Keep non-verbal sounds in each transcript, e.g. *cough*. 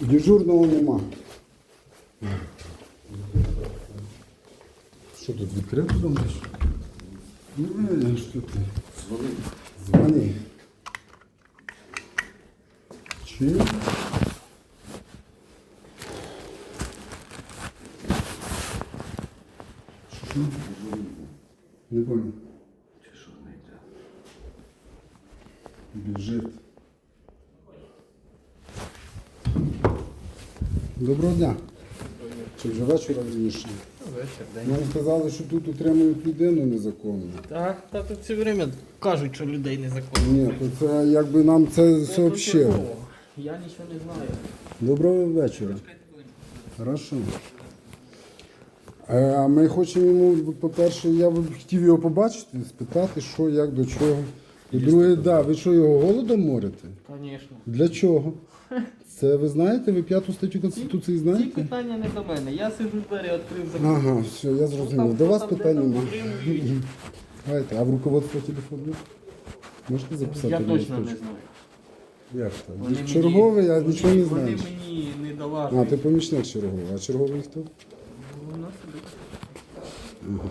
Дежурного нема. Що тут відкрито думаєш? Ну, е, що ти? Дзвони. Дзвони. Чи? Що? Не понял. Чи що не йде? Біжить. Доброго дня. Чи вже вечора раніше? Вечір, день. Нам сказали, що тут утримують людину незаконно. Так, та тут все время кажуть, що людей незаконно. Ні, то це якби нам це Це сообщили. Я нічого не знаю. Доброго вечора. Хорошо. Е, А ми хочемо йому, по-перше, я б хотів його побачити, спитати, що, як, до чого. І друге, да, ви що, його голодом морите? Звісно. Для чого? Це ви знаєте? Ви п'яту статтю Конституції Ці знаєте? питання не до мене. Я сиджу двері, відкрив закрив. Ага, все, я зрозумів. До вас питань немає. *laughs* Давайте, а в руководство телефону? Можете записати? Я мені точно не точку? знаю. Як Вони так? мені- Черговий, я вони- нічого не Вони знаю. мені не. А, ти помічник черговий. А черговий хто? Воно. Мені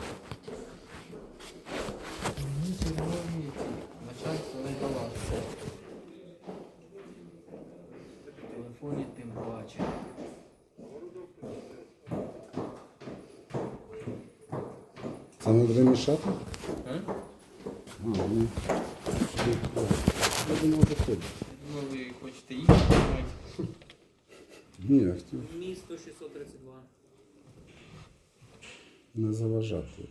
начальство не дала. В телефоні тим паче. Це не буде мішати? А? А, ну. Я думав, заходить. Ну, ви хочете їхати? Ні, я хотів Місто 632. Не заважати.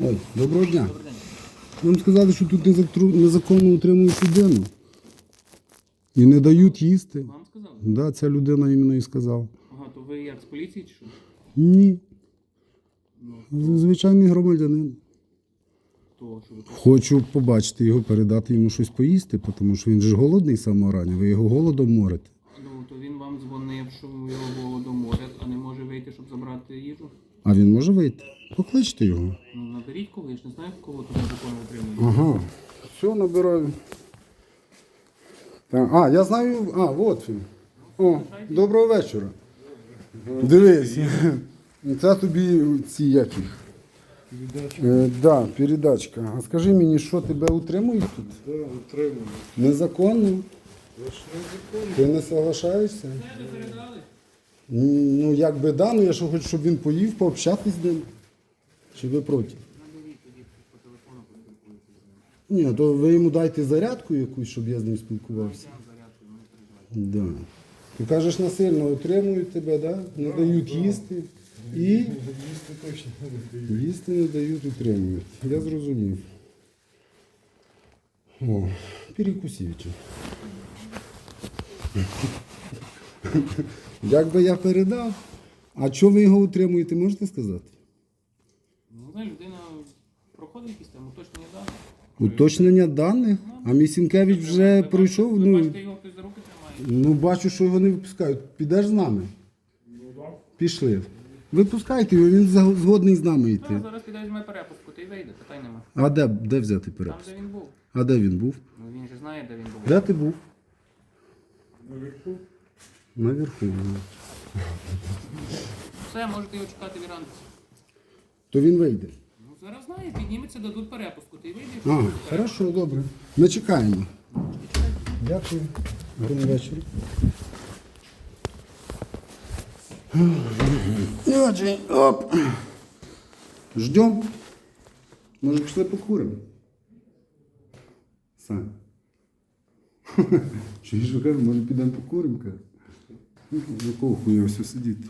Ой, доброго дня. Добрий день. Нам сказали, що тут незаконно утримують людину. І не дають їсти. Вам сказали? Да, ця людина іменно і сказала. Ага, то ви як з поліції чи що? Ні. Ну, Звичайний громадянин. то що ви тут? Хочу побачити його, передати йому щось поїсти, тому що він же ж голодний з самого рання, ви його голодом морите. Ну, то він вам дзвонив, що його голодом морять, а не може вийти, щоб забрати їжу. А він може вийти? Покличте його. Ну, наберіть кого, я ж не знаю, кого тут незаконно отримує. Ага. Все, набираю. Так, а, я знаю. А, от він. О, доброго вечора. Дивись. Це тобі ці які. Е, да, передачка. А скажи мені, що тебе утримують тут? Да, утримую. Незаконно? Ж. Ти не соглашаєшся? Ну, як би да, ну я що хочу, щоб він поїв, пообщатись з ним. Чи ви проти? Ні, то ви йому дайте зарядку якусь, щоб я з ним спілкувався. Да. Ти кажеш, насильно утримують тебе, да? не дають їсти. І Їсти не даю. їсти не дають, утримують. Я зрозумів. О, перекусівче. *laughs* Як би я передав, а чого ви його утримуєте, можете сказати? Ну, знаю, людина проходить якісь там уточнення даних. Уточнення даних, а Місінкевич вже Ви пройшов. бачите, Ви Ну, бачите, його хтось за руки тримає. ну бачу, що його не випускають. Підеш з нами? Пішли. Випускайте його, він за- згодний з нами Ну, йти. зараз піде візьме перепустку, ти й вийде, питань нема. А де, де взяти Там, перепуск? де він був. А де він був? Ну, він же знає, де він був. Де ти був? Наверху. Наверху. Все, можете його чекати віранці. То він вийде. Ну, зараз знає, підніметься, дадуть перепустку, ти вийдеш. А, хорошо, добре. Ми чекаємо. Дякую. Гарного вечора. Отже, оп. Ждем. Може, пішли покуримо? Сань. Чи що кажу, може підемо покуримо? каже. Ну, Якого хуя все сидіти?